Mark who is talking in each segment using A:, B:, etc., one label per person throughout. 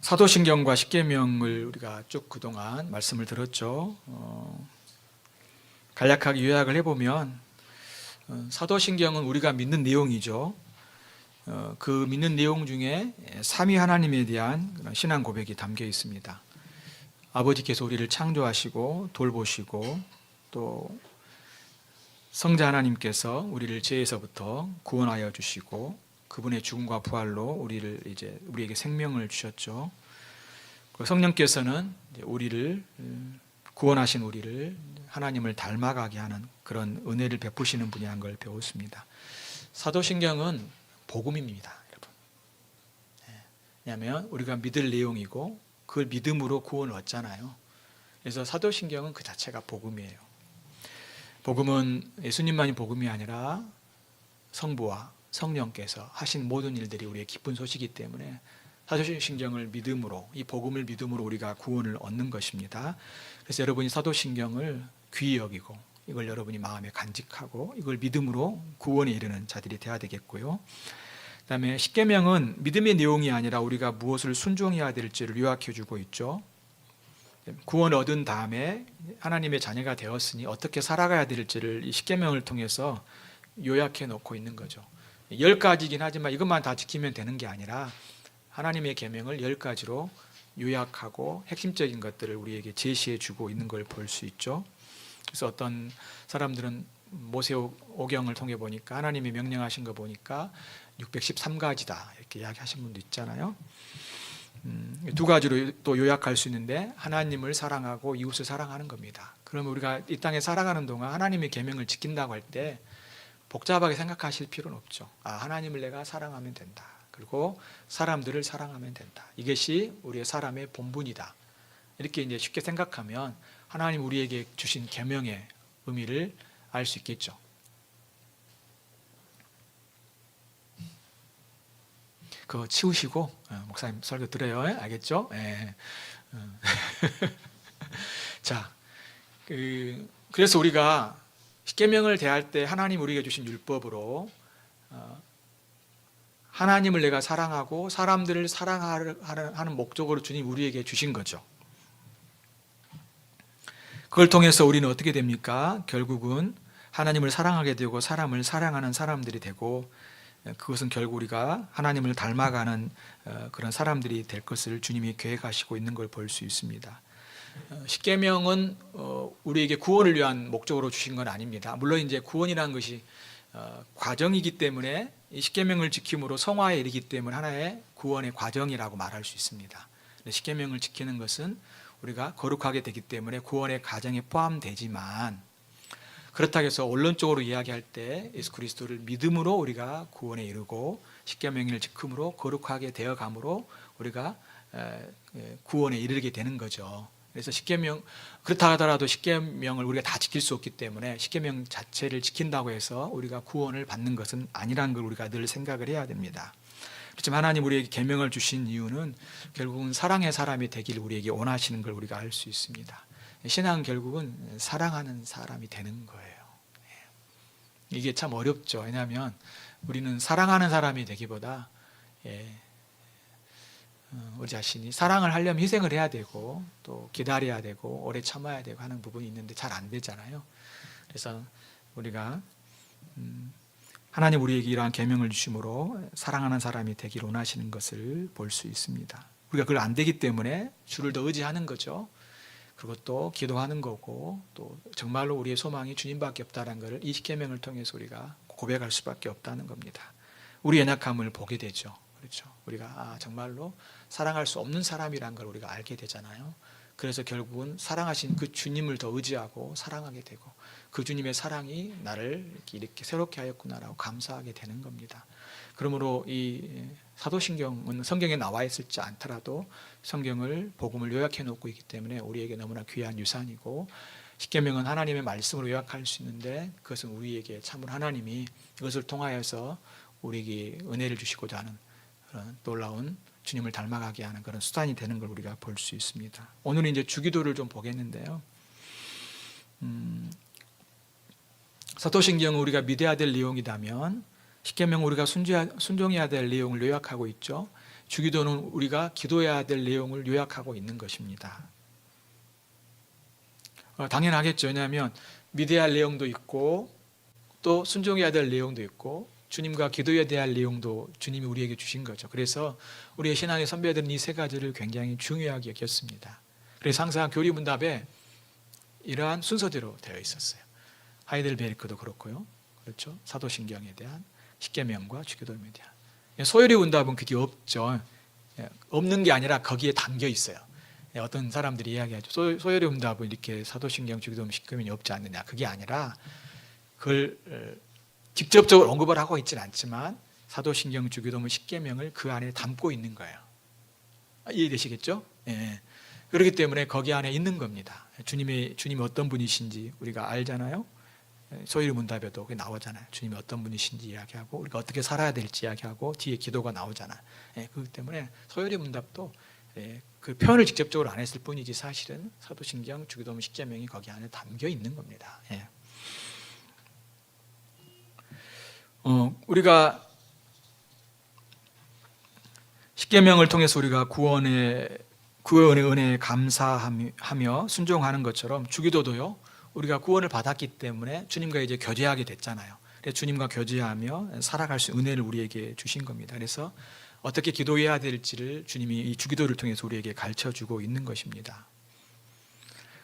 A: 사도신경과 십계명을 우리가 쭉 그동안 말씀을 들었죠. 어, 간략하게 요약을 해보면 어, 사도신경은 우리가 믿는 내용이죠. 어, 그 믿는 내용 중에 삼위 하나님에 대한 신앙 고백이 담겨 있습니다. 아버지께서 우리를 창조하시고 돌보시고 또 성자 하나님께서 우리를 죄에서부터 구원하여 주시고 그분의 죽음과 부활로 우리를 이제 우리에게 생명을 주셨죠. 그 성령께서는 우리를 음, 구원하신 우리를 하나님을 닮아가게 하는 그런 은혜를 베푸시는 분이 한 걸 배웠습니다. 사도신경은 복음입니다, 여러분. 예. 왜냐하면 우리가 믿을 내용이고 그걸 믿음으로 구원을 얻잖아요. 그래서 사도신경은 그 자체가 복음이에요. 복음은 예수님만이 복음이 아니라 성부와 성령께서 하신 모든 일들이 우리의 기쁜 소식이기 때문에 사도신경을 믿음으로 이 복음을 믿음으로 우리가 구원을 얻는 것입니다. 그래서 여러분이 사도신경을 귀히 여기고 이걸 여러분이 마음에 간직하고 이걸 믿음으로 구원에 이르는 자들이 되어야 되겠고요. 그다음에 십계명은 믿음의 내용이 아니라 우리가 무엇을 순종해야 될지를 요약해 주고 있죠. 구원 얻은 다음에 하나님의 자녀가 되었으니 어떻게 살아가야 될지를 이 십계명을 통해서 요약해 놓고 있는 거죠. 열 가지긴 하지만 이것만 다 지키면 되는 게 아니라 하나님의 계명을 열 가지로 요약하고 핵심적인 것들을 우리에게 제시해 주고 있는 걸 볼 수 있죠. 그래서 어떤 사람들은 모세 오경을 통해 보니까 하나님이 명령하신 거 보니까 613가지다 이렇게 이야기하신 분도 있잖아요. 음, 두 가지로 또 요약할 수 있는데 하나님을 사랑하고 이웃을 사랑하는 겁니다. 그러면 우리가 이 땅에 살아가는 동안 하나님의 계명을 지킨다고 할 때 복잡하게 생각하실 필요는 없죠. 아, 하나님을 내가 사랑하면 된다. 그리고 사람들을 사랑하면 된다. 이것이 우리의 사람의 본분이다. 이렇게 이제 쉽게 생각하면 하나님 우리에게 주신 계명의 의미를 알 수 있겠죠. 그거 치우시고 어, 목사님 설교 들어요. 알겠죠? 예. 어. 자, 그, 그래서 우리가 십계명을 대할 때 하나님 우리에게 주신 율법으로 어, 하나님을 내가 사랑하고 사람들을 사랑하는 목적으로 주님 우리에게 주신 거죠. 그걸 통해서 우리는 어떻게 됩니까? 결국은 하나님을 사랑하게 되고 사람을 사랑하는 사람들이 되고 그것은 결국 우리가 하나님을 닮아가는 어, 그런 사람들이 될 것을 주님이 계획하시고 있는 걸 볼 수 있습니다. 어, 십계명은 어, 우리에게 구원을 위한 목적으로 주신 건 아닙니다. 물론 이제 구원이라는 것이 과정이기 때문에 이 십계명을 지킴으로 성화에 이르기 때문에 하나의 구원의 과정이라고 말할 수 있습니다. 십계명을 지키는 것은 우리가 거룩하게 되기 때문에 구원의 과정에 포함되지만 그렇다고 해서 원론적으로 이야기할 때 예수 그리스도를 믿음으로 우리가 구원에 이르고 십계명을 지킴으로 거룩하게 되어감으로 우리가 구원에 이르게 되는 거죠. 그래서 십계명 그렇다 하더라도 십계명을 우리가 다 지킬 수 없기 때문에 십계명 자체를 지킨다고 해서 우리가 구원을 받는 것은 아니라는 걸 우리가 늘 생각을 해야 됩니다. 그렇지만 하나님 우리에게 계명을 주신 이유는 결국은 사랑의 사람이 되기를 우리에게 원하시는 걸 우리가 알 수 있습니다. 신앙 결국은 사랑하는 사람이 되는 거예요. 이게 참 어렵죠. 왜냐하면 우리는 사랑하는 사람이 되기보다 예, 어, 우리 자신이 사랑을 하려면 희생을 해야 되고 또 기다려야 되고 오래 참아야 되고 하는 부분이 있는데 잘 안 되잖아요. 그래서 우리가 음, 하나님 우리에게 이러한 계명을 주심으로 사랑하는 사람이 되기를 원하시는 것을 볼 수 있습니다. 우리가 그걸 안 되기 때문에 주를 더 의지하는 거죠. 그리고 또 기도하는 거고 또 정말로 우리의 소망이 주님밖에 없다는 것을 이 십계명을 통해서 우리가 고백할 수밖에 없다는 겁니다. 우리 연약함을 보게 되죠. 그렇죠. 우리가 아, 정말로 사랑할 수 없는 사람이란 걸 우리가 알게 되잖아요. 그래서 결국은 사랑하신 그 주님을 더 의지하고 사랑하게 되고 그 주님의 사랑이 나를 이렇게, 이렇게 새롭게 하였구나라고 감사하게 되는 겁니다. 그러므로 이 사도신경은 성경에 나와 있을지 않더라도 성경을 복음을 요약해 놓고 있기 때문에 우리에게 너무나 귀한 유산이고 십계명은 하나님의 말씀으로 요약할 수 있는데 그것은 우리에게 참으로 하나님이 이것을 통하여서 우리에게 은혜를 주시고자 하는 그런 놀라운 주님을 닮아가게 하는 그런 수단이 되는 걸 우리가 볼 수 있습니다. 오늘은 이제 주기도를 좀 보겠는데요. 음, 사도신경은 우리가 믿어야 될 내용이다면 십계명 우리가 순종해야 될 내용을 요약하고 있죠. 주기도는 우리가 기도해야 될 내용을 요약하고 있는 것입니다. 어, 당연하겠죠. 왜냐하면 믿어야 할 내용도 있고 또 순종해야 될 내용도 있고 주님과 기도해야 될 내용도 주님이 우리에게 주신 거죠. 그래서 우리의 신앙의 선배들은 이 세 가지를 굉장히 중요하게 여겼습니다. 그래서 항상 교리문답에 이러한 순서대로 되어 있었어요. 하이델베르크도 그렇고요. 그렇죠. 사도신경에 대한 십계명과 주기도에 대한 소요리 문답은 그게 없죠. 예, 없는 게 아니라 거기에 담겨 있어요. 예, 어떤 사람들이 이야기하죠. 소- 소요리 문답은 이렇게 사도신경, 주기도문, 십계명이 없지 않느냐. 그게 아니라 그걸 어, 직접적으로 언급을 하고 있지는 않지만 사도신경, 주기도문, 십계명을 그 안에 담고 있는 거예요. 아, 이해되시겠죠? 예. 그렇기 때문에 거기 안에 있는 겁니다. 주님의 주님이 어떤 분이신지 우리가 알잖아요. 소위 문답에도 그게 나오잖아요. 주님이 어떤 분이신지 이야기하고 우리가 어떻게 살아야 될지 이야기하고 뒤에 기도가 나오잖아요. 예, 그렇기 때문에 소요리 문답도 예, 그 표현을 직접적으로 안 했을 뿐이지 사실은 사도신경, 주기도문, 십계명이 거기 안에 담겨 있는 겁니다. 예. 어, 우리가 십계명을 통해서 우리가 구원의 구원의 은혜에 감사하며 순종하는 것처럼 주기도도요. 우리가 구원을 받았기 때문에 주님과 이제 교제하게 됐잖아요. 그래서 주님과 교제하며 살아갈 수 은혜를 우리에게 주신 겁니다. 그래서 어떻게 기도해야 될지를 주님이 이 주기도를 통해서 우리에게 가르쳐 주고 있는 것입니다.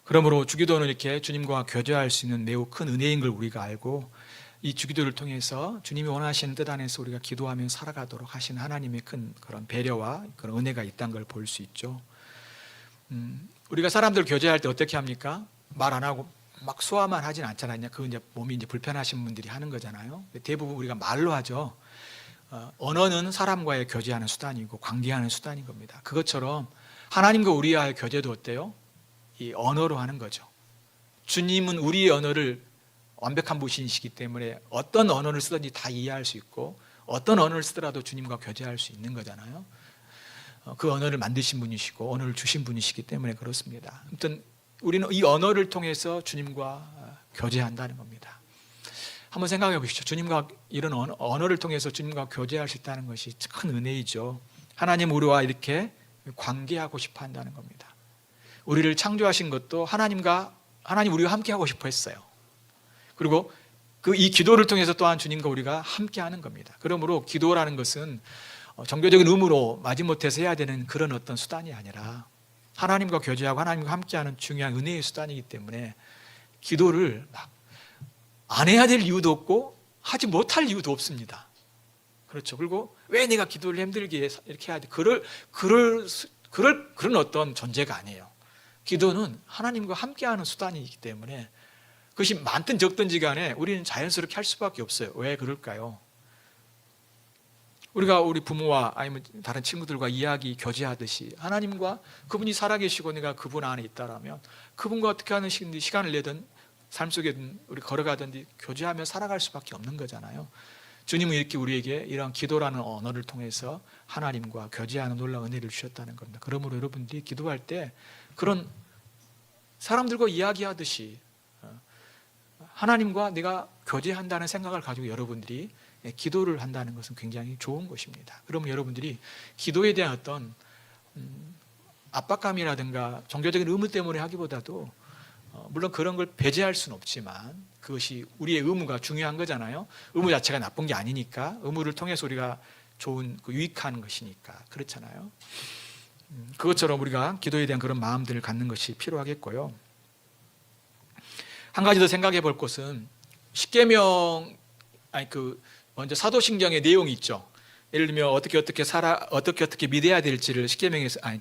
A: 그러므로 주기도는 이렇게 주님과 교제할 수 있는 매우 큰 은혜인 걸 우리가 알고 이 주기도를 통해서 주님이 원하시는 뜻 안에서 우리가 기도하며 살아가도록 하신 하나님의 큰 그런 배려와 그런 은혜가 있다는 걸 볼 수 있죠. 음, 우리가 사람들 교제할 때 어떻게 합니까? 말 안 하고 막 소화만 하진 않잖아요. 그 이제 몸이 이제 불편하신 분들이 하는 거잖아요. 대부분 우리가 말로 하죠. 어, 언어는 사람과의 교제하는 수단이고 관계하는 수단인 겁니다. 그것처럼 하나님과 우리와의 교제도 어때요? 이 언어로 하는 거죠. 주님은 우리의 언어를 완벽한 분이시기 때문에 어떤 언어를 쓰든지 다 이해할 수 있고 어떤 언어를 쓰더라도 주님과 교제할 수 있는 거잖아요. 어, 그 언어를 만드신 분이시고 언어를 주신 분이시기 때문에 그렇습니다. 아무튼 우리는 이 언어를 통해서 주님과 교제한다는 겁니다. 한번 생각해 보시죠. 주님과 이런 언어, 언어를 통해서 주님과 교제할 수 있다는 것이 큰 은혜이죠. 하나님 우리와 이렇게 관계하고 싶어 한다는 겁니다. 우리를 창조하신 것도 하나님과 하나님 우리와 함께 하고 싶어 했어요. 그리고 그 이 기도를 통해서 또한 주님과 우리가 함께 하는 겁니다. 그러므로 기도라는 것은 어, 종교적인 의무로 마지못해서 해야 되는 그런 어떤 수단이 아니라 하나님과 교제하고 하나님과 함께하는 중요한 은혜의 수단이기 때문에 기도를 막 안 해야 될 이유도 없고 하지 못할 이유도 없습니다. 그렇죠. 그리고 왜 내가 기도를 힘들게 이렇게 해야 돼? 그럴 그럴 수- 그럴 그런 어떤 존재가 아니에요. 기도는 하나님과 함께하는 수단이기 때문에 그것이 많든 적든지 간에 우리는 자연스럽게 할 수밖에 없어요. 왜 그럴까요? 우리가 우리 부모와 아니면 다른 친구들과 이야기 교제하듯이 하나님과 그분이 살아계시고 내가 그분 안에 있다라면 그분과 어떻게 하는 시- 시간을 내든 삶 속에 우리 걸어가든지 교제하며 살아갈 수밖에 없는 거잖아요. 주님은 이렇게 우리에게 이런 기도라는 언어를 통해서 하나님과 교제하는 놀라운 은혜를 주셨다는 겁니다. 그러므로 여러분들이 기도할 때 그런 사람들과 이야기하듯이 어, 하나님과 내가 교제한다는 생각을 가지고 여러분들이 기도를 한다는 것은 굉장히 좋은 것입니다. 그러면 여러분들이 기도에 대한 어떤 음, 압박감이라든가 종교적인 의무 때문에 하기보다도 어, 물론 그런 걸 배제할 수는 없지만 그것이 우리의 의무가 중요한 거잖아요. 의무 자체가 나쁜 게 아니니까 의무를 통해서 우리가 좋은 그 유익한 것이니까 그렇잖아요. 음, 그것처럼 우리가 기도에 대한 그런 마음들을 갖는 것이 필요하겠고요. 한 가지 더 생각해 볼 것은 십계명 아니 그 먼저 사도신경의 내용이 있죠. 예를 들면 어떻게 어떻게 살아 어떻게 어떻게 믿어야 될지를 십계명에서 아니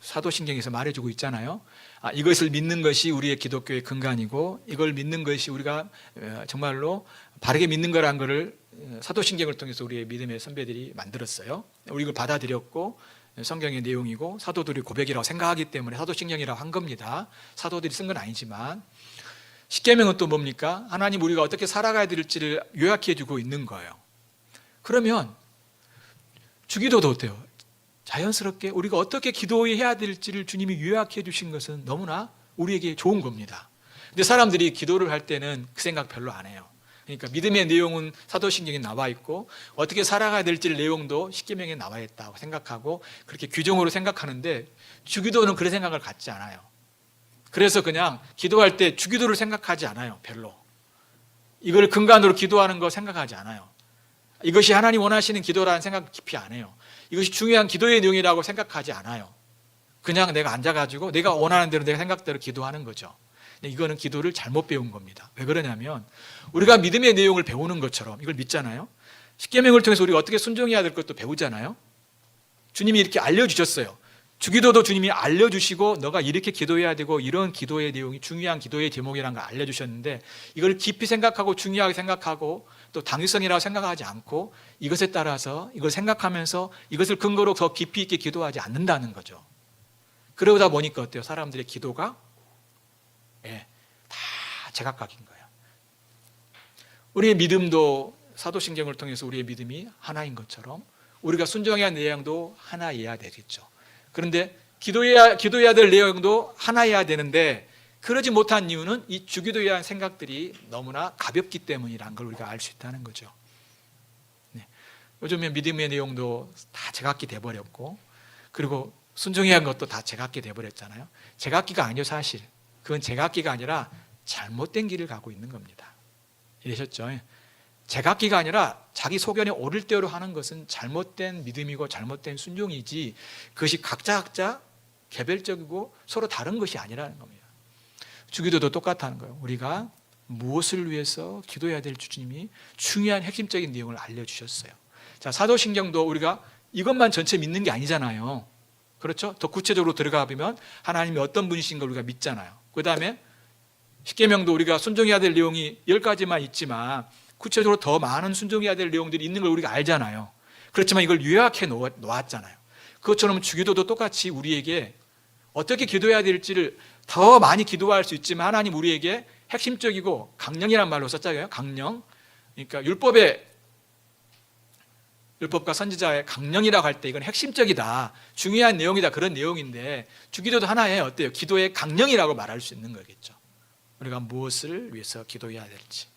A: 사도신경에서 말해주고 있잖아요. 아, 이것을 믿는 것이 우리의 기독교의 근간이고 이걸 믿는 것이 우리가 어, 정말로 바르게 믿는 거란 것을 어, 사도신경을 통해서 우리의 믿음의 선배들이 만들었어요. 우리 이걸 받아들였고 어, 성경의 내용이고 사도들이 고백이라고 생각하기 때문에 사도신경이라고 한 겁니다. 사도들이 쓴 건 아니지만 십계명은 또 뭡니까? 하나님 우리가 어떻게 살아가야 될지를 요약해 주고 있는 거예요. 그러면 주기도도 어때요? 자연스럽게 우리가 어떻게 기도해야 될지를 주님이 요약해 주신 것은 너무나 우리에게 좋은 겁니다. 근데 사람들이 기도를 할 때는 그 생각 별로 안 해요. 그러니까 믿음의 내용은 사도신경에 나와 있고 어떻게 살아가야 될지 내용도 십계명에 나와 있다고 생각하고 그렇게 규정으로 생각하는데 주기도는 그런 생각을 갖지 않아요. 그래서 그냥 기도할 때 주기도를 생각하지 않아요. 별로. 이걸 근간으로 기도하는 거 생각하지 않아요. 이것이 하나님 원하시는 기도라는 생각 깊이 안 해요. 이것이 중요한 기도의 내용이라고 생각하지 않아요. 그냥 내가 앉아가지고 내가 원하는 대로 내 생각대로 기도하는 거죠. 이거는 기도를 잘못 배운 겁니다. 왜 그러냐면 우리가 믿음의 내용을 배우는 것처럼 이걸 믿잖아요. 십계명을 통해서 우리가 어떻게 순종해야 될 것도 배우잖아요. 주님이 이렇게 알려주셨어요. 주기도도 주님이 알려주시고 너가 이렇게 기도해야 되고 이런 기도의 내용이 중요한 기도의 제목이라는 걸 알려주셨는데 이걸 깊이 생각하고 중요하게 생각하고 또 당위성이라고 생각하지 않고 이것에 따라서 이걸 생각하면서 이것을 근거로 더 깊이 있게 기도하지 않는다는 거죠. 그러다 보니까 어때요? 사람들의 기도가 예, 다 제각각인 거예요. 우리의 믿음도 사도신경을 통해서 우리의 믿음이 하나인 것처럼 우리가 순종해야 할 내용도 하나여야 되겠죠. 그런데 기도해야, 기도해야 될 내용도 하나여야 되는데 그러지 못한 이유는 이 주기도에 대한 생각들이 너무나 가볍기 때문이라는 걸 우리가 알 수 있다는 거죠. 네. 요즘에 믿음의 내용도 다 제각기 돼버렸고 그리고 순종해야 한 것도 다 제각기 돼버렸잖아요. 제각기가 아니요 사실. 그건 제각기가 아니라 잘못된 길을 가고 있는 겁니다. 이러셨죠? 제각기가 아니라 자기 소견에 오를 대로 하는 것은 잘못된 믿음이고 잘못된 순종이지 그것이 각자 각자 개별적이고 서로 다른 것이 아니라는 겁니다. 주기도도 똑같다는 거예요. 우리가 무엇을 위해서 기도해야 될 주님이 중요한 핵심적인 내용을 알려주셨어요. 자, 사도신경도 우리가 이것만 전체 믿는 게 아니잖아요. 그렇죠? 더 구체적으로 들어가 보면 하나님이 어떤 분이신 걸 우리가 믿잖아요. 그 다음에 십계명도 우리가 순종해야 될 내용이 열 가지만 있지만 구체적으로 더 많은 순종해야 될 내용들이 있는 걸 우리가 알잖아요. 그렇지만 이걸 요약해 놓았잖아요. 그것처럼 주기도도 똑같이 우리에게 어떻게 기도해야 될지를 더 많이 기도할 수 있지만 하나님 우리에게 핵심적이고 강령이란 말로 썼잖아요. 강령. 그러니까 율법의 율법과 선지자의 강령이라고 할 때 이건 핵심적이다. 중요한 내용이다. 그런 내용인데 주기도도 하나의 어때요? 기도의 강령이라고 말할 수 있는 거겠죠. 우리가 무엇을 위해서 기도해야 될지.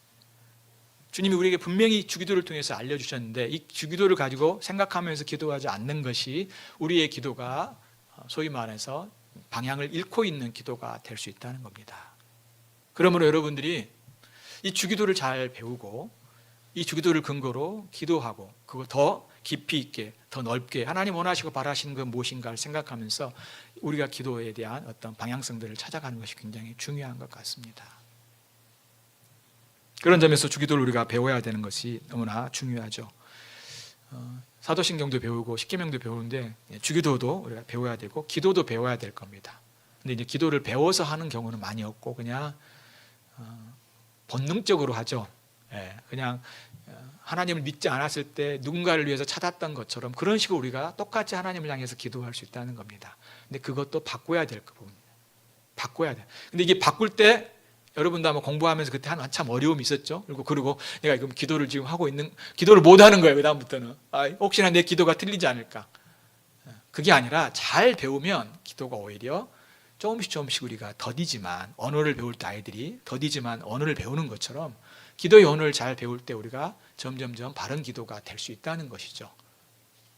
A: 주님이 우리에게 분명히 주기도를 통해서 알려주셨는데 이 주기도를 가지고 생각하면서 기도하지 않는 것이 우리의 기도가 소위 말해서 방향을 잃고 있는 기도가 될 수 있다는 겁니다. 그러므로 여러분들이 이 주기도를 잘 배우고 이 주기도를 근거로 기도하고 그거 더 깊이 있게 더 넓게 하나님 원하시고 바라시는 건 무엇인가를 생각하면서 우리가 기도에 대한 어떤 방향성들을 찾아가는 것이 굉장히 중요한 것 같습니다. 그런 점에서 주기도를 우리가 배워야 되는 것이 너무나 중요하죠. 어, 사도신경도 배우고 십계명도 배우는데 주기도도 우리가 배워야 되고 기도도 배워야 될 겁니다. 근데 이제 기도를 배워서 하는 경우는 많이 없고 그냥 어, 본능적으로 하죠. 예, 그냥 어, 하나님을 믿지 않았을 때 누군가를 위해서 찾았던 것처럼 그런 식으로 우리가 똑같이 하나님을 향해서 기도할 수 있다는 겁니다. 근데 그것도 바꿔야 될 부분이에요. 바꿔야 돼. 근데 이게 바꿀 때 여러분도 아마 공부하면서 그때 한 한참 어려움이 있었죠. 그리고 그리고 내가 지금 기도를 지금 하고 있는 기도를 못 하는 거예요. 그 다음부터는 아, 혹시나 내 기도가 틀리지 않을까. 그게 아니라 잘 배우면 기도가 오히려 조금씩 조금씩 우리가 더디지만 언어를 배울 때 아이들이 더디지만 언어를 배우는 것처럼 기도의 언어를 잘 배울 때 우리가 점점점 바른 기도가 될 수 있다는 것이죠.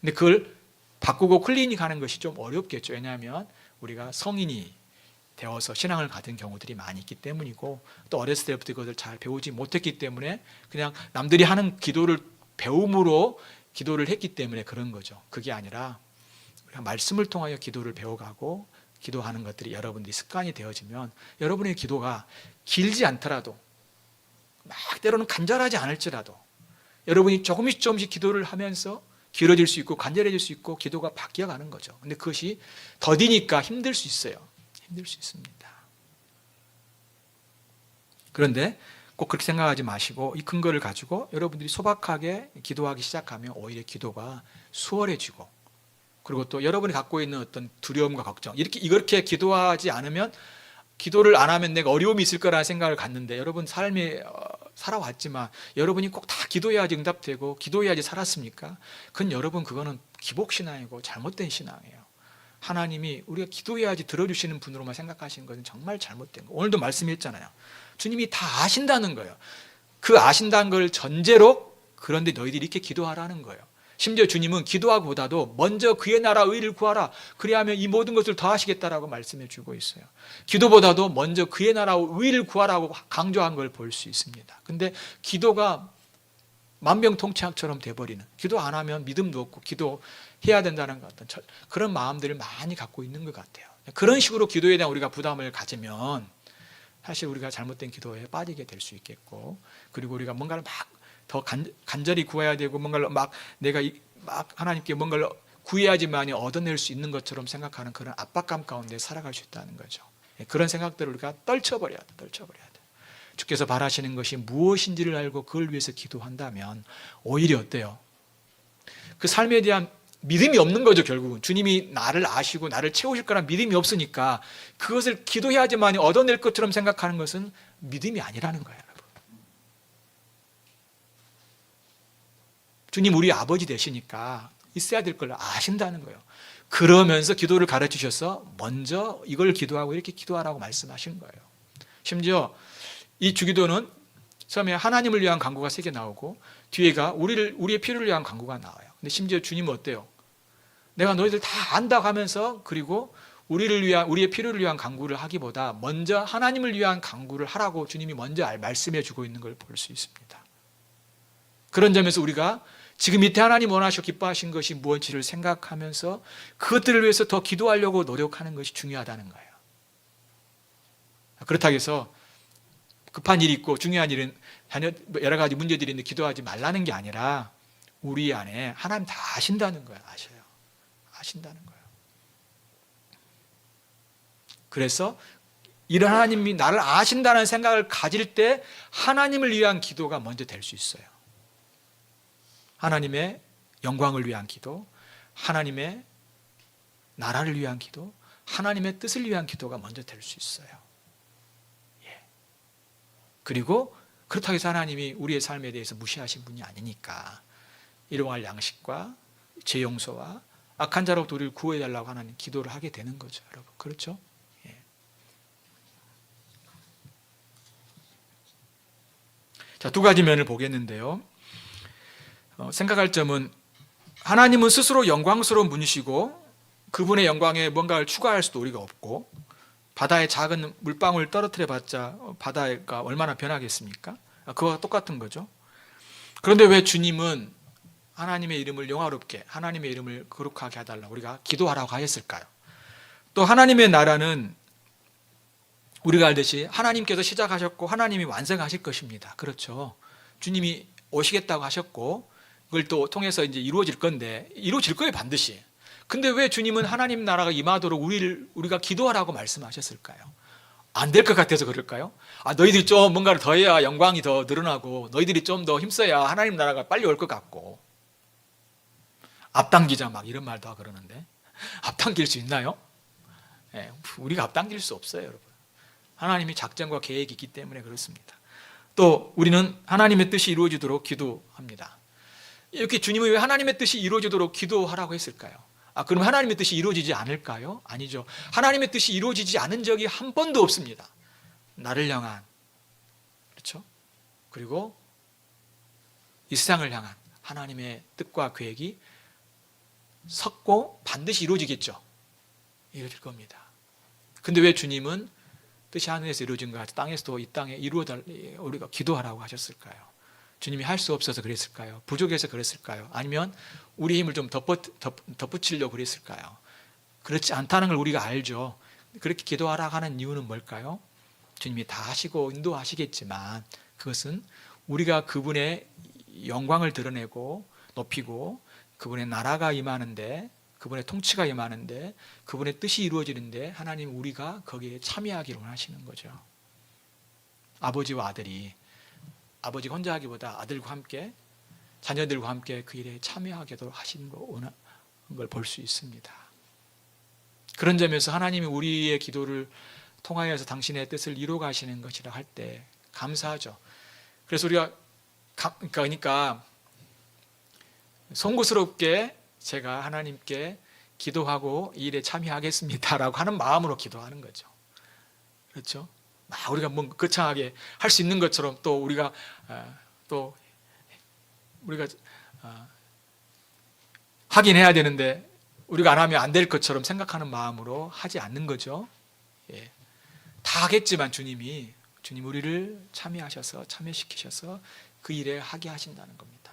A: 근데 그걸 바꾸고 클리닉 하는 것이 좀 어렵겠죠. 왜냐하면 우리가 성인이 되어서 신앙을 가진 경우들이 많이 있기 때문이고 또 어렸을 때부터 그것을 잘 배우지 못했기 때문에 그냥 남들이 하는 기도를 배움으로 기도를 했기 때문에 그런 거죠. 그게 아니라 우리가 말씀을 통하여 기도를 배워가고 기도하는 것들이 여러분들이 습관이 되어지면 여러분의 기도가 길지 않더라도 막 때로는 간절하지 않을지라도 여러분이 조금씩 조금씩 기도를 하면서 길어질 수 있고 간절해질 수 있고 기도가 바뀌어 가는 거죠. 근데 그것이 더디니까 힘들 수 있어요. 힘들 수 있습니다. 그런데 꼭 그렇게 생각하지 마시고 이 근거를 가지고 여러분들이 소박하게 기도하기 시작하면 오히려 기도가 수월해지고 그리고 또 여러분이 갖고 있는 어떤 두려움과 걱정 이렇게 이렇게 기도하지 않으면 기도를 안 하면 내가 어려움이 있을 거라는 생각을 갖는데 여러분 삶에 어, 살아왔지만 여러분이 꼭 다 기도해야지 응답되고 기도해야지 살았습니까? 그건 여러분 그거는 기복 신앙이고 잘못된 신앙이에요. 하나님이 우리가 기도해야지 들어주시는 분으로만 생각하시는 것은 정말 잘못된 거. 오늘도 말씀했잖아요. 주님이 다 아신다는 거예요. 그 아신다는 걸 전제로 그런데 너희들이 이렇게 기도하라는 거예요. 심지어 주님은 기도하고보다도 먼저 그의 나라 의를 구하라. 그리하면 이 모든 것을 더 하시겠다라고 말씀해 주고 있어요. 기도보다도 먼저 그의 나라 의를 구하라고 강조한 걸 볼 수 있습니다. 근데 기도가 만병통치약처럼 돼버리는 기도 안 하면 믿음도 없고 기도해야 된다는 것 같은 그런 마음들을 많이 갖고 있는 것 같아요. 그런 식으로 기도에 대한 우리가 부담을 가지면 사실 우리가 잘못된 기도에 빠지게 될 수 있겠고 그리고 우리가 뭔가를 막 더 간절히 구해야 되고 뭔가를 막 내가 이- 막 하나님께 뭔가를 구해야지만이 얻어낼 수 있는 것처럼 생각하는 그런 압박감 가운데 살아갈 수 있다는 거죠. 예, 그런 생각들을 우리가 떨쳐버려야 돼, 떨쳐버려야 돼. 주께서 바라시는 것이 무엇인지를 알고 그걸 위해서 기도한다면 오히려 어때요? 그 삶에 대한 믿음이 없는 거죠, 결국은. 주님이 나를 아시고 나를 채우실 거란 믿음이 없으니까 그것을 기도해야지만 얻어낼 것처럼 생각하는 것은 믿음이 아니라는 거예요, 여러분. 주님 우리 아버지 되시니까 있어야 될 걸 아신다는 거예요. 그러면서 기도를 가르쳐 주셔서 먼저 이걸 기도하고 이렇게 기도하라고 말씀하신 거예요. 심지어 이 주기도는 처음에 하나님을 위한 강구가 세 개 나오고 뒤에가 우리를 우리의 필요를 위한 강구가 나와요. 근데 심지어 주님은 어때요? 내가 너희들 다 안다 하면서 그리고 우리를 위한 우리의 필요를 위한 강구를 하기보다 먼저 하나님을 위한 강구를 하라고 주님이 먼저 알- 말씀해 주고 있는 걸 볼 수 있습니다. 그런 점에서 우리가 지금 이때 하나님 원하시고 기뻐하신 것이 무엇인지를 생각하면서 그것들을 위해서 더 기도하려고 노력하는 것이 중요하다는 거예요. 그렇다고 해서 급한 일이 있고 중요한 일은 여러 가지 문제들이 있는데 기도하지 말라는 게 아니라 우리 안에 하나님 다 아신다는 거예요. 아셔요. 아신다는 거예요. 그래서 이런 하나님이 나를 아신다는 생각을 가질 때 하나님을 위한 기도가 먼저 될 수 있어요. 하나님의 영광을 위한 기도, 하나님의 나라를 위한 기도, 하나님의 뜻을 위한 기도가 먼저 될 수 있어요. 예. 그리고 그렇다고 해서 하나님이 우리의 삶에 대해서 무시하신 분이 아니니까 일용할 양식과 제 용서와 악한 자로부터 우리를 구해달라고 하나님 기도를 하게 되는 거죠, 여러분. 그렇죠? 예. 자, 두 가지 면을 보겠는데요. 어, 생각할 점은 하나님은 스스로 영광스러운 분이시고 그분의 영광에 뭔가를 추가할 수도 우리가 없고 바다에 작은 물방울 떨어뜨려 봤자 바다가 얼마나 변하겠습니까? 아, 그와 똑같은 거죠. 그런데 왜 주님은 하나님의 이름을 영화롭게 하나님의 이름을 거룩하게 해달라 우리가 기도하라고 하였을까요? 또 하나님의 나라는 우리가 알듯이 하나님께서 시작하셨고 하나님이 완성하실 것입니다. 그렇죠. 주님이 오시겠다고 하셨고 그걸 또 통해서 이제 이루어질 건데 이루어질 거예요 반드시. 근데 왜 주님은 하나님 나라가 임하도록 우리를 우리가 기도하라고 말씀하셨을까요? 안 될 것 같아서 그럴까요? 아 너희들이 좀 뭔가를 더 해야 영광이 더 늘어나고 너희들이 좀 더 힘써야 하나님 나라가 빨리 올 것 같고 앞당기자 막 이런 말도 그러는데 앞당길 수 있나요? 예, 우리가 앞당길 수 없어요, 여러분. 하나님이 작전과 계획이 있기 때문에 그렇습니다. 또 우리는 하나님의 뜻이 이루어지도록 기도합니다. 이렇게 주님이 왜 하나님의 뜻이 이루어지도록 기도하라고 했을까요? 아, 그럼 하나님의 뜻이 이루어지지 않을까요? 아니죠. 하나님의 뜻이 이루어지지 않은 적이 한 번도 없습니다. 나를 향한 그렇죠? 그리고 이 세상을 향한 하나님의 뜻과 계획이 섰고 반드시 이루어지겠죠. 이루어질 겁니다. 근데 왜 주님은 뜻이 하늘에서 이루어진 것 같이 땅에서도 이 땅에 이루어달 우리가 기도하라고 하셨을까요? 주님이 할 수 없어서 그랬을까요? 부족해서 그랬을까요? 아니면 우리 힘을 좀 덧붙, 덧, 덧붙이려고 그랬을까요? 그렇지 않다는 걸 우리가 알죠. 그렇게 기도하라 하는 이유는 뭘까요? 주님이 다 하시고 인도하시겠지만 그것은 우리가 그분의 영광을 드러내고 높이고 그분의 나라가 임하는데 그분의 통치가 임하는데 그분의 뜻이 이루어지는데 하나님 우리가 거기에 참여하기를 원하시는 거죠. 아버지와 아들이 아버지가 혼자 하기보다 아들과 함께 자녀들과 함께 그 일에 참여하도록 하시는 걸 볼 수 있습니다. 그런 점에서 하나님이 우리의 기도를 통하여서 당신의 뜻을 이루어 가시는 것이라 할 때 감사하죠. 그래서 우리가 가- 그러니까 송구스럽게 제가 하나님께 기도하고 이 일에 참여하겠습니다라고 하는 마음으로 기도하는 거죠. 그렇죠? 막 우리가 뭔가 거창하게 할 수 있는 것처럼 또 우리가 어, 또 우리가 어, 하긴 해야 되는데 우리가 안 하면 안 될 것처럼 생각하는 마음으로 하지 않는 거죠. 예. 다 하겠지만 주님이 주님 우리를 참여하셔서 참여시키셔서 그 일에 하게 하신다는 겁니다.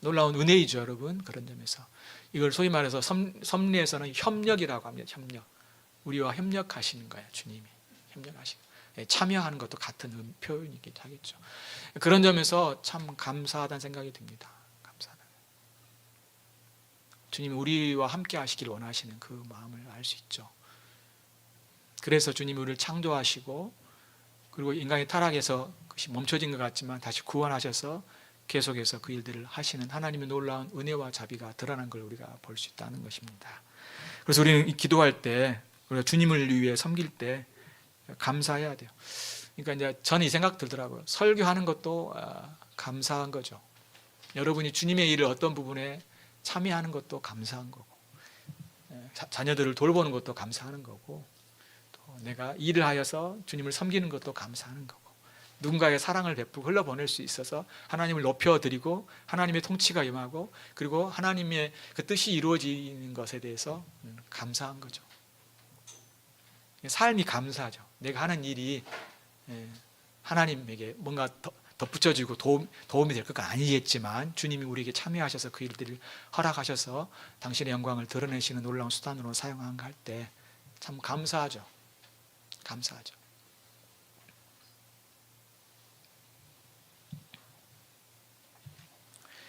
A: 놀라운 은혜이죠, 여러분. 그런 점에서 이걸 소위 말해서 섭, 섭리에서는 협력이라고 합니다. 협력. 우리와 협력하시는 거예요, 주님이 협력하시는. 예, 참여하는 것도 같은 음- 표현이기도 하겠죠. 그런 점에서 참 감사하다는 생각이 듭니다. 감사하다. 주님이 우리와 함께 하시길 원하시는 그 마음을 알 수 있죠. 그래서 주님이 우리를 창조하시고 그리고 인간의 타락에서 그것이 멈춰진 것 같지만 다시 구원하셔서 계속해서 그 일들을 하시는 하나님의 놀라운 은혜와 자비가 드러난 걸 우리가 볼 수 있다는 것입니다. 그래서 우리는 이 기도할 때 우리가 주님을 위해 섬길 때 감사해야 돼요. 그러니까 이제 저는 이 생각 들더라고요. 설교하는 것도 아, 감사한 거죠. 여러분이 주님의 일을 어떤 부분에 참여하는 것도 감사한 거고, 예, 자- 자녀들을 돌보는 것도 감사하는 거고, 또 내가 일을 하여서 주님을 섬기는 것도 감사하는 거고, 누군가의 사랑을 베푸고 흘러보낼 수 있어서 하나님을 높여드리고 하나님의 통치가 임하고 그리고 하나님의 그 뜻이 이루어지는 것에 대해서 음, 감사한 거죠. 삶이 감사하죠. 내가 하는 일이 예, 하나님에게 뭔가 더- 덧붙여지고 도움, 도움이 될 것은 아니겠지만 주님이 우리에게 참여하셔서 그 일들을 허락하셔서 당신의 영광을 드러내시는 놀라운 수단으로 사용한가 할 때 참 감사하죠. 감사하죠.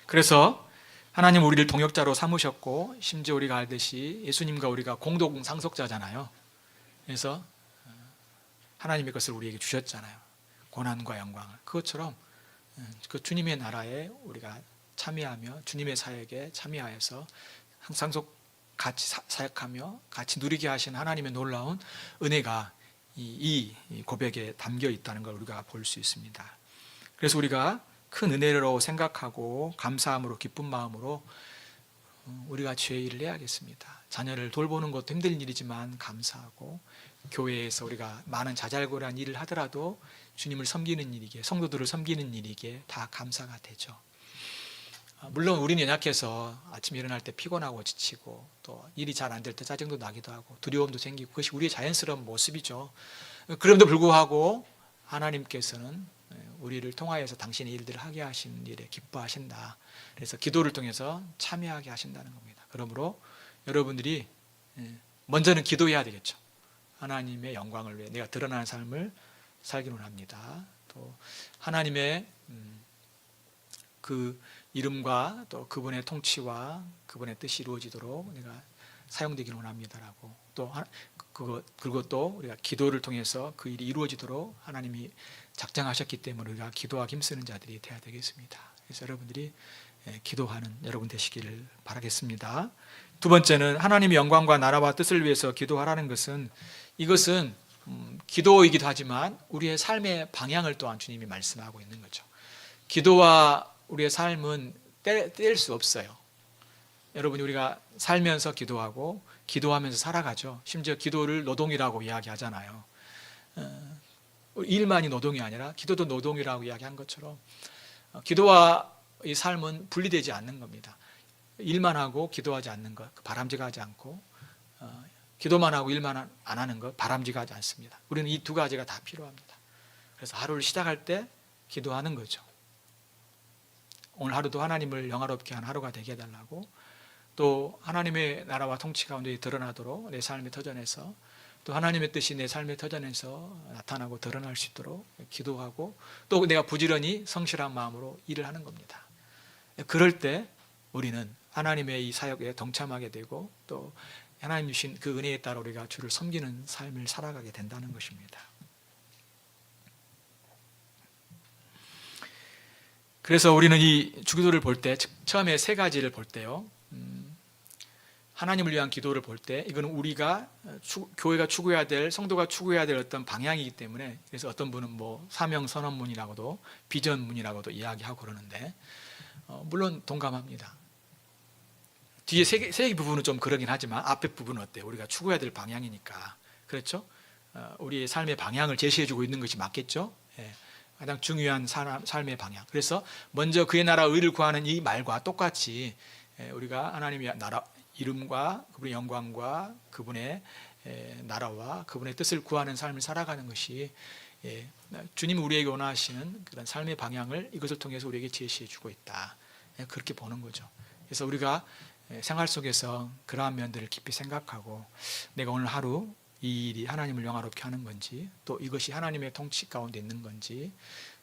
A: 그래서 하나님 우리를 동역자로 삼으셨고 심지어 우리가 알듯이 예수님과 우리가 공동 상속자잖아요. 그래서 어, 하나님의 것을 우리에게 주셨잖아요. 고난과 영광을. 그것처럼 어, 그 주님의 나라에 우리가 참여하며 주님의 사역에 참여하여서 상속 같이 사- 사역하며 같이 누리게 하신 하나님의 놀라운 은혜가 이, 이 고백에 담겨 있다는 걸 우리가 볼 수 있습니다. 그래서 우리가 큰 은혜로 생각하고 감사함으로 기쁜 마음으로 어, 우리가 죄의 일을 해야겠습니다. 자녀를 돌보는 것도 힘든 일이지만 감사하고 교회에서 우리가 많은 자잘고란 일을 하더라도 주님을 섬기는 일이기에 성도들을 섬기는 일이기에 다 감사가 되죠. 아, 물론 우리는 연약해서 아침에 일어날 때 피곤하고 지치고 또 일이 잘 안 될 때 짜증도 나기도 하고 두려움도 생기고 그것이 우리의 자연스러운 모습이죠. 그럼에도 불구하고 하나님께서는 예, 우리를 통하여서 당신의 일들을 하게 하시는 일에 기뻐하신다. 그래서 기도를 통해서 참여하게 하신다는 겁니다. 그러므로 여러분들이 예, 먼저는 기도해야 되겠죠. 하나님의 영광을 위해 내가 드러나는 삶을 살기로 합니다. 또 하나님의 음, 그 이름과 또 그분의 통치와 그분의 뜻이 이루어지도록 내가 사용되기를 원합니다라고 또 하- 그거 그리고 또 우리가 기도를 통해서 그 일이 이루어지도록 하나님이 작정하셨기 때문에 우리가 기도하기 힘쓰는 자들이 되어야 되겠습니다. 그래서 여러분들이 예, 기도하는 여러분 되시기를 바라겠습니다. 두 번째는 하나님의 영광과 나라와 뜻을 위해서 기도하라는 것은 이것은 음, 기도이기도 하지만 우리의 삶의 방향을 또한 주님이 말씀하고 있는 거죠. 기도와 우리의 삶은 뗄 수 없어요. 여러분 우리가 살면서 기도하고 기도하면서 살아가죠. 심지어 기도를 노동이라고 이야기하잖아요. 어, 일만이 노동이 아니라 기도도 노동이라고 이야기한 것처럼 어, 기도와 이 삶은 분리되지 않는 겁니다. 일만 하고 기도하지 않는 것, 바람직하지 않고 어, 기도만 하고 일만 안- 안 하는 것, 바람직하지 않습니다. 우리는 이 두 가지가 다 필요합니다. 그래서 하루를 시작할 때 기도하는 거죠. 오늘 하루도 하나님을 영화롭게 한 하루가 되게 해달라고 또 하나님의 나라와 통치 가운데 드러나도록 내 삶의 터전에서 또 하나님의 뜻이 내 삶의 터전에서 나타나고 드러날 수 있도록 기도하고 또 내가 부지런히 성실한 마음으로 일을 하는 겁니다. 그럴 때 우리는 하나님의 이 사역에 동참하게 되고 또 하나님 주신 그 은혜에 따라 우리가 주를 섬기는 삶을 살아가게 된다는 것입니다. 그래서 우리는 이 주기도를 볼 때 처음에 세 가지를 볼 때요. 음, 하나님을 위한 기도를 볼 때 이거는 우리가 추- 교회가 추구해야 될 성도가 추구해야 될 어떤 방향이기 때문에 그래서 어떤 분은 뭐 사명 선언문이라고도 비전문이라고도 이야기하고 그러는데 어, 물론 동감합니다. 뒤에 세, 개, 세개 부분은 좀 그러긴 하지만 앞에 부분은 어때요? 우리가 추구해야 될 방향이니까 그렇죠? 어, 우리의 삶의 방향을 제시해주고 있는 것이 맞겠죠. 예, 가장 중요한 사람, 삶의 방향. 그래서 먼저 그의 나라 의를 구하는 이 말과 똑같이 예, 우리가 하나님의 나라 이름과 그분의 영광과 그분의 예, 나라와 그분의 뜻을 구하는 삶을 살아가는 것이 예, 주님 우리에게 원하시는 그런 삶의 방향을 이것을 통해서 우리에게 제시해 주고 있다. 예, 그렇게 보는 거죠. 그래서 우리가 예, 생활 속에서 그러한 면들을 깊이 생각하고 내가 오늘 하루 이 일이 하나님을 영화롭게 하는 건지 또 이것이 하나님의 통치 가운데 있는 건지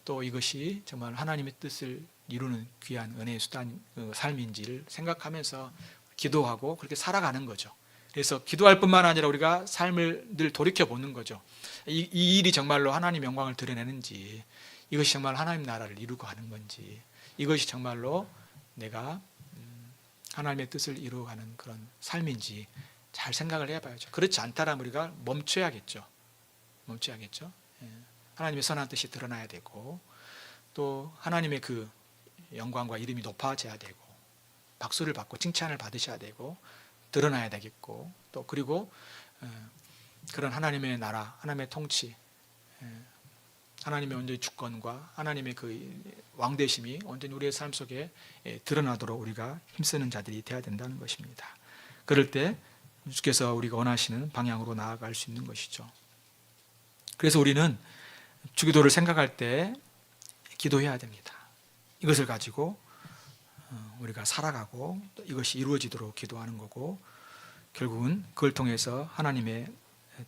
A: 또 이것이 정말 하나님의 뜻을 이루는 귀한 은혜의 수단 어, 삶인지를 생각하면서 기도하고 그렇게 살아가는 거죠. 그래서 기도할 뿐만 아니라 우리가 삶을 늘 돌이켜 보는 거죠. 이, 이 일이 정말로 하나님 영광을 드러내는지 이것이 정말 하나님 나라를 이루고 가는 건지 이것이 정말로 내가 음, 하나님의 뜻을 이루어가는 그런 삶인지 잘 생각을 해봐야죠. 그렇지 않다라면 우리가 멈춰야겠죠. 멈춰야겠죠. 예. 하나님의 선한 뜻이 드러나야 되고 또 하나님의 그 영광과 이름이 높아져야 되고 박수를 받고 칭찬을 받으셔야 되고 드러나야 되겠고 또 그리고 어, 그런 하나님의 나라, 하나님의 통치, 예, 하나님의 온전히 주권과 하나님의 그 왕대심이 온전히 우리의 삶 속에 예, 드러나도록 우리가 힘쓰는 자들이 되어야 된다는 것입니다. 그럴 때 주께서 우리가 원하시는 방향으로 나아갈 수 있는 것이죠. 그래서 우리는 주기도를 생각할 때 기도해야 됩니다. 이것을 가지고 어, 우리가 살아가고 또 이것이 이루어지도록 기도하는 거고 결국은 그걸 통해서 하나님의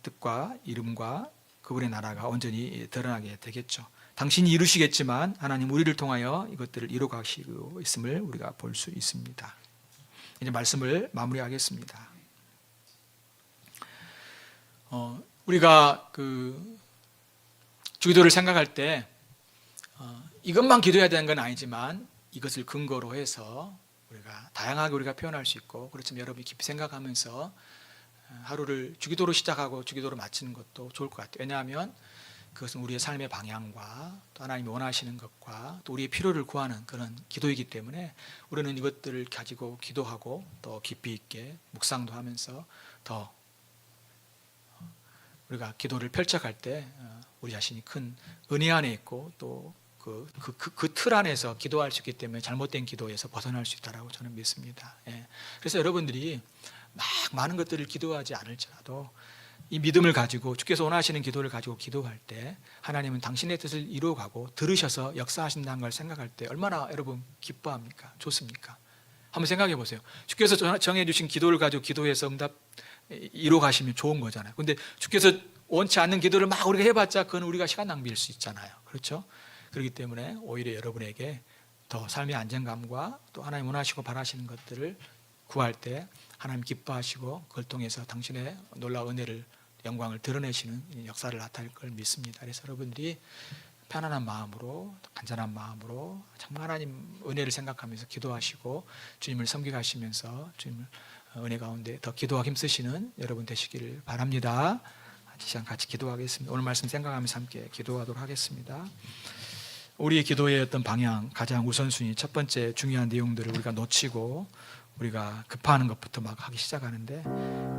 A: 뜻과 이름과 그분의 나라가 온전히 드러나게 되겠죠. 당신이 이루시겠지만 하나님 우리를 통하여 이것들을 이루가시고 있음을 우리가 볼 수 있습니다. 이제 말씀을 마무리하겠습니다. 어, 우리가 그 주기도를 생각할 때 어, 이것만 기도해야 되는 건 아니지만 이것을 근거로 해서 우리가 다양하게 우리가 표현할 수 있고 그렇지만 여러분이 깊이 생각하면서 어, 하루를 주기도로 시작하고 주기도로 마치는 것도 좋을 것 같아요. 왜냐하면 그것은 우리의 삶의 방향과 또 하나님이 원하시는 것과 또 우리의 필요를 구하는 그런 기도이기 때문에 우리는 이것들을 가지고 기도하고 또 깊이 있게 묵상도 하면서 더 우리가 기도를 펼쳐갈 때 어, 우리 자신이 큰 은혜 안에 있고 또 그 그 그 그 틀 안에서 기도할 수 있기 때문에 잘못된 기도에서 벗어날 수 있다라고 저는 믿습니다. 예. 그래서 여러분들이 막 많은 것들을 기도하지 않을지라도 이 믿음을 가지고 주께서 원하시는 기도를 가지고 기도할 때 하나님은 당신의 뜻을 이루어가고 들으셔서 역사하신다는 걸 생각할 때 얼마나 여러분 기뻐합니까? 좋습니까? 한번 생각해 보세요. 주께서 정해 주신 기도를 가지고 기도해서 응답 이루어 가시면 좋은 거잖아요. 근데 주께서 원치 않는 기도를 막 우리가 해봤자 그건 우리가 시간 낭비일 수 있잖아요. 그렇죠? 그렇기 때문에 오히려 여러분에게 더 삶의 안정감과 또 하나님 원하시고 바라시는 것들을 구할 때 하나님 기뻐하시고 그걸 통해서 당신의 놀라운 은혜를 영광을 드러내시는 역사를 나타낼 걸 믿습니다. 그래서 여러분들이 편안한 마음으로 간절한 마음으로 정말 하나님 은혜를 생각하면서 기도하시고 주님을 섬기가시면서 주님을 은혜 가운데 더 기도하기 힘쓰시는 여러분 되시기를 바랍니다. 이 시간 같이 기도하겠습니다. 오늘 말씀 생각하면서 함께 기도하도록 하겠습니다. 우리의 기도의 어떤 방향, 가장 우선순위, 첫 번째 중요한 내용들을 우리가 놓치고 우리가 급하는 것부터 막 하기 시작하는데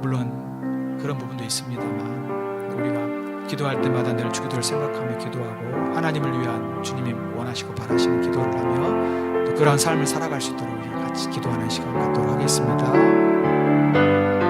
A: 물론 그런 부분도 있습니다만 우리가 기도할 때마다 늘 주기도를 생각하며 기도하고 하나님을 위한 주님이 원하시고 바라시는 기도를 하며 또 그러한 삶을 살아갈 수 있도록 같이 기도하는 시간 갖도록 하겠습니다.